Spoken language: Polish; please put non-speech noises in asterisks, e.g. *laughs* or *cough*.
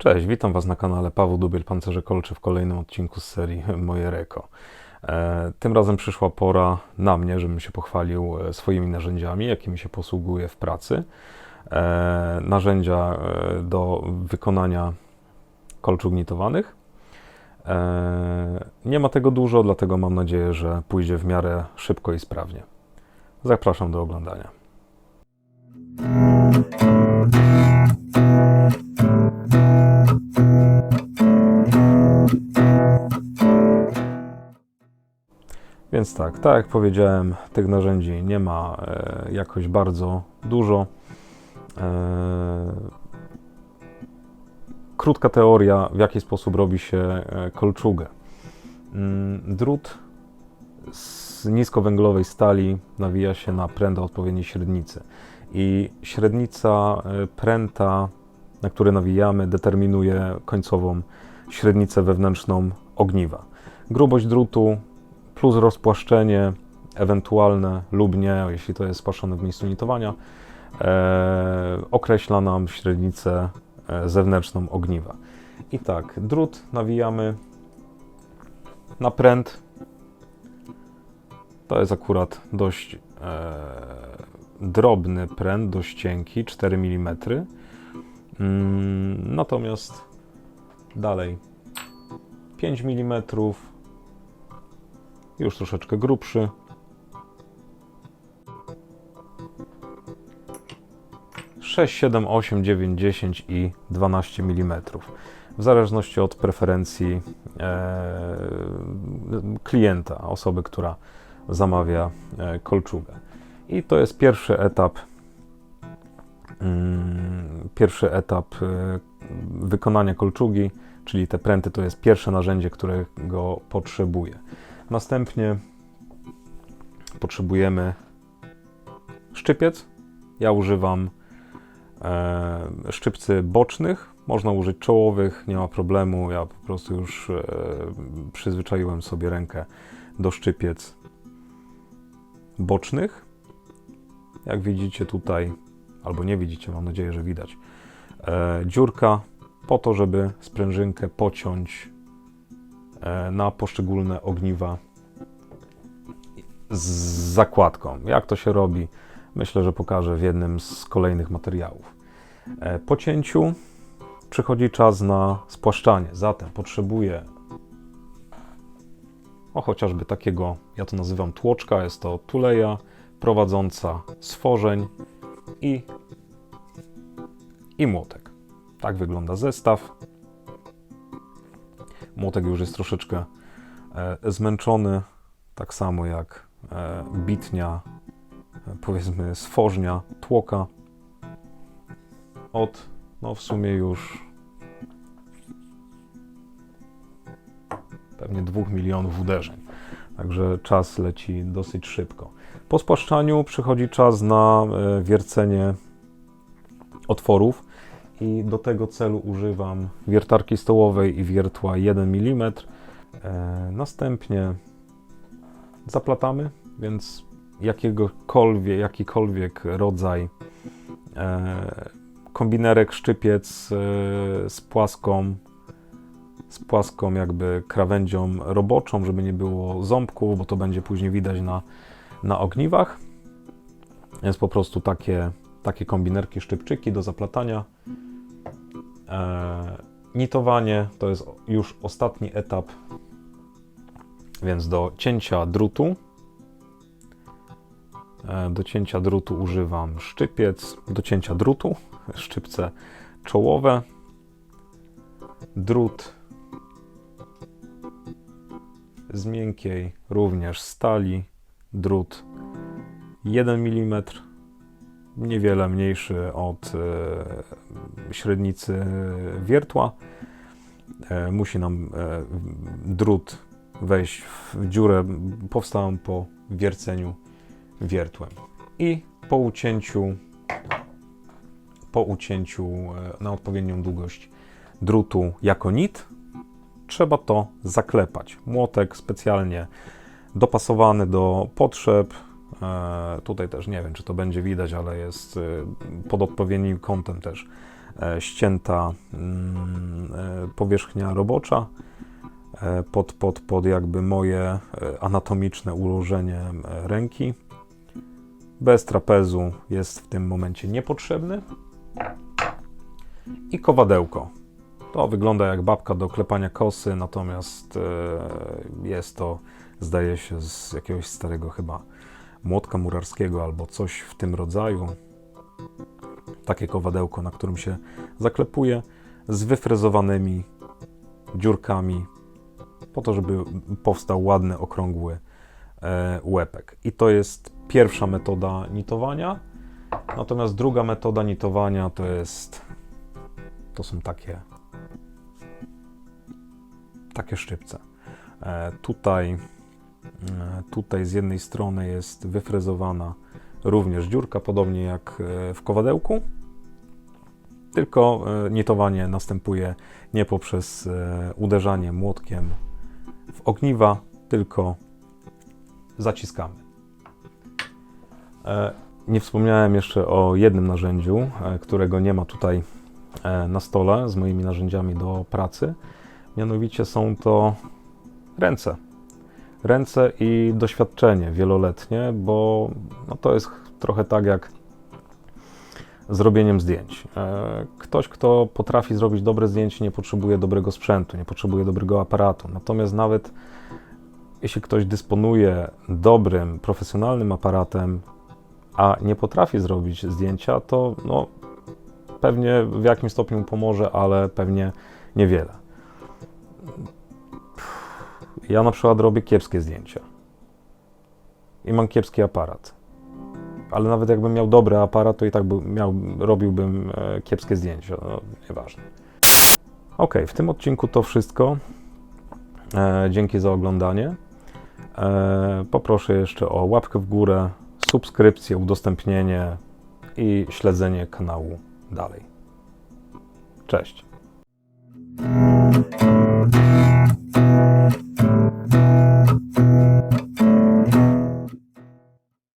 Cześć, witam Was na kanale Paweł Dubiel Pancerze Kolczy w kolejnym odcinku z serii *laughs* Moje Reko. E, tym razem przyszła pora na mnie, żebym się pochwalił e, swoimi narzędziami, jakimi się posługuję w pracy. E, narzędzia do wykonania kolczu gnitowanych. Nie ma tego dużo, dlatego mam nadzieję, że pójdzie w miarę szybko i sprawnie. Zapraszam do oglądania. Więc tak, tak jak powiedziałem, tych narzędzi nie ma e, jakoś bardzo dużo. E, krótka teoria, w jaki sposób robi się e, kolczugę. Mm, drut z niskowęglowej stali nawija się na pręta odpowiedniej średnicy. I średnica e, pręta, na które nawijamy, determinuje końcową średnicę wewnętrzną ogniwa. Grubość drutu plus rozpłaszczenie ewentualne lub nie, jeśli to jest spłaszczone w miejscu nitowania, e, określa nam średnicę e, zewnętrzną ogniwa. I tak, drut nawijamy na pręt. To jest akurat dość e, drobny pręt, dość cienki, 4 mm. Mm, natomiast dalej 5 mm, już troszeczkę grubszy. Sześć, siedem, osiem, dziewięć, dziesięć i 12 mm. W zależności od preferencji e, klienta, osoby, która zamawia e, kolczugę. I to jest pierwszy etap. Mm, pierwszy etap e, wykonania kolczugi, czyli te pręty to jest pierwsze narzędzie, którego potrzebuję. Następnie potrzebujemy szczypiec. Ja używam e, szczypcy bocznych. Można użyć czołowych, nie ma problemu. Ja po prostu już e, przyzwyczaiłem sobie rękę do szczypiec bocznych. Jak widzicie tutaj, albo nie widzicie, mam nadzieję, że widać, e, dziurka po to, żeby sprężynkę pociąć na poszczególne ogniwa z zakładką. Jak to się robi? Myślę, że pokażę w jednym z kolejnych materiałów. E, po cięciu przychodzi czas na spłaszczanie, zatem potrzebuję o chociażby takiego, ja to nazywam tłoczka, jest to tuleja prowadząca stworzeń i, i młotek. Tak wygląda zestaw. Młotek już jest troszeczkę e, zmęczony, tak samo jak e, bitnia, e, powiedzmy stworznia, tłoka. Od, no w sumie już pewnie 2 milionów uderzeń. Także czas leci dosyć szybko. Po spłaszczaniu przychodzi czas na wiercenie otworów i do tego celu używam wiertarki stołowej i wiertła 1 mm. E, następnie zaplatamy, więc jakiegokolwiek, jakikolwiek rodzaj e, kombinerek, szczypiec z płaską z płaską jakby krawędzią roboczą, żeby nie było ząbków, bo to będzie później widać na, na ogniwach. Jest po prostu takie, takie kombinerki, szczypczyki do zaplatania. E, nitowanie to jest już ostatni etap, więc do cięcia drutu. E, do cięcia drutu używam szczypiec, do cięcia drutu, *laughs* szczypce czołowe, drut z miękkiej również stali, drut 1 mm, niewiele mniejszy od e, średnicy wiertła. E, musi nam e, drut wejść w dziurę powstałą po wierceniu wiertłem. I po ucięciu, po ucięciu na odpowiednią długość drutu jako nit, trzeba to zaklepać. Młotek specjalnie dopasowany do potrzeb. E, tutaj też nie wiem, czy to będzie widać, ale jest e, pod odpowiednim kątem też e, ścięta mm, powierzchnia robocza pod, pod, pod jakby moje anatomiczne ułożenie ręki. Bez trapezu jest w tym momencie niepotrzebny. I kowadełko. To wygląda jak babka do klepania kosy, natomiast jest to, zdaje się, z jakiegoś starego chyba młotka murarskiego albo coś w tym rodzaju. Takie kowadełko, na którym się zaklepuje z wyfrezowanymi dziurkami, po to, żeby powstał ładny, okrągły e, łepek. I to jest pierwsza metoda nitowania. Natomiast druga metoda nitowania to jest to są takie takie szczypce. E, tutaj, tutaj z jednej strony jest wyfrezowana również dziurka, podobnie jak e, w kowadełku, tylko e, nitowanie następuje nie poprzez e, uderzanie młotkiem w ogniwa, tylko zaciskamy. E, Nie wspomniałem jeszcze o jednym narzędziu, e, którego nie ma tutaj e, na stole z moimi narzędziami do pracy. Mianowicie są to ręce. Ręce i doświadczenie wieloletnie, bo no to jest trochę tak jak z robieniem zdjęć. E, Ktoś, kto potrafi zrobić dobre zdjęcie, nie potrzebuje dobrego sprzętu, nie potrzebuje dobrego aparatu. Natomiast nawet jeśli ktoś dysponuje dobrym, profesjonalnym aparatem, a nie potrafi zrobić zdjęcia, to no, pewnie w jakimś stopniu pomoże, ale pewnie niewiele. Ja na przykład robię kiepskie zdjęcia i mam kiepski aparat. Ale nawet jakbym miał dobry aparat, to i tak by miał, robiłbym e, kiepskie zdjęcia. No, nieważne. Ok, w tym odcinku to wszystko. E, dzięki za oglądanie. E, poproszę jeszcze o łapkę w górę, subskrypcję, udostępnienie i śledzenie kanału dalej. Cześć.